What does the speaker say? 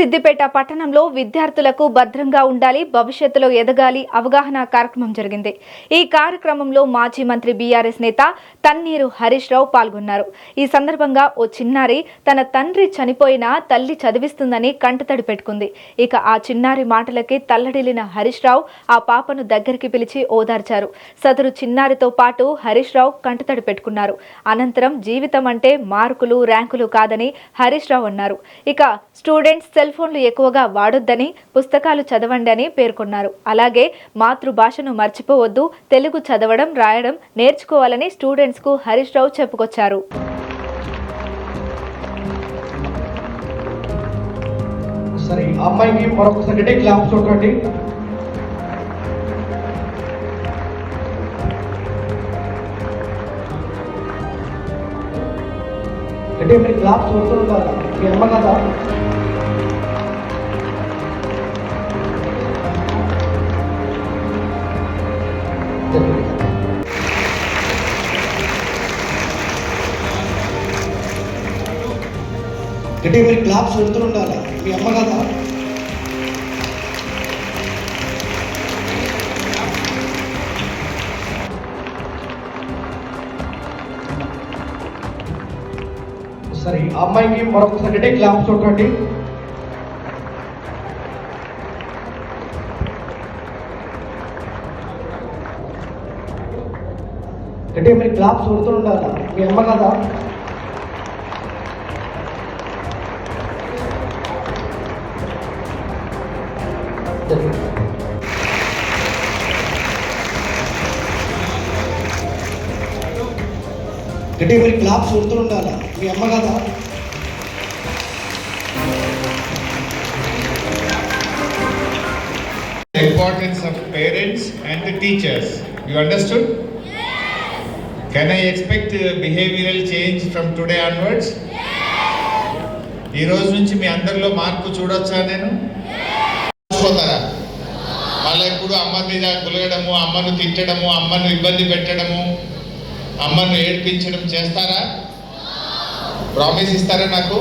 సిద్దిపేట పట్టణంలో విద్యార్థులకు భద్రంగా ఉండాలి భవిష్యత్తులో ఎదగాలి అవగాహన కార్యక్రమం జరిగింది. ఈ కార్యక్రమంలో మాజీ మంత్రి బీఆర్ఎస్ నేత తన్నీరు హరీష్ రావు పాల్గొన్నారు. ఈ సందర్భంగా ఓ చిన్నారి తన తండ్రి చనిపోయినా తల్లి చదివిస్తుందని కంటతడి పెట్టుకుంది. ఇక ఆ చిన్నారి మాటలకి తల్లడిల్లిన హరీష్ రావు ఆ పాపను దగ్గరికి పిలిచి ఓదార్చారు. సదరు చిన్నారితో పాటు హరీష్ రావు కంటతడి పెట్టుకున్నారు. అనంతరం జీవితం అంటే మార్కులు ర్యాంకులు కాదని హరీష్ రావు అన్నారు. ఇక స్టూడెంట్స్ సెల్ ఫోన్లు ఎక్కువగా వాడొద్దని పుస్తకాలు చదవండి అని పేర్కొన్నారు. అలాగే మాతృభాషను మర్చిపోవద్దు తెలుగు చదవడం రాయడం నేర్చుకోవాలని స్టూడెంట్స్కు హరీష్ రావు చెప్పుకొచ్చారు. సరే అమ్మాయికి మరొకసారి గట్టి చూడండి అంటే మీరు క్లాప్స్ చూస్తూ మీ అమ్మ కదా? అంటే మీరు క్లాప్స్ పెడుతూ ఉండాలి. మీ అమ్మ కదా? సరే ఆ అమ్మాయికి మరొకసారి గట్టి క్లాప్స్ చూడండి. అంటే మీరు క్లాప్స్ కొడుతూ ఉండాలా మీ అమ్మ కదా అంటే మరి క్లాప్స్ కొడుతూ ఉండాలా మీ అమ్మ కదా The importance of parents and the teachers. You understood? I expect uh, behavioral change from today onwards? ఈ రోజు నుంచి మీ అందరిలో మార్పు చూడొచ్చా నేను? మళ్ళీ ఇప్పుడు అమ్మ మీద గులగడము అమ్మను తిట్టడము అమ్మను ఇబ్బంది పెట్టడము అమ్మను ఏడ్పించడం చేస్తారా? ప్రామిస్ ఇస్తారా నాకు?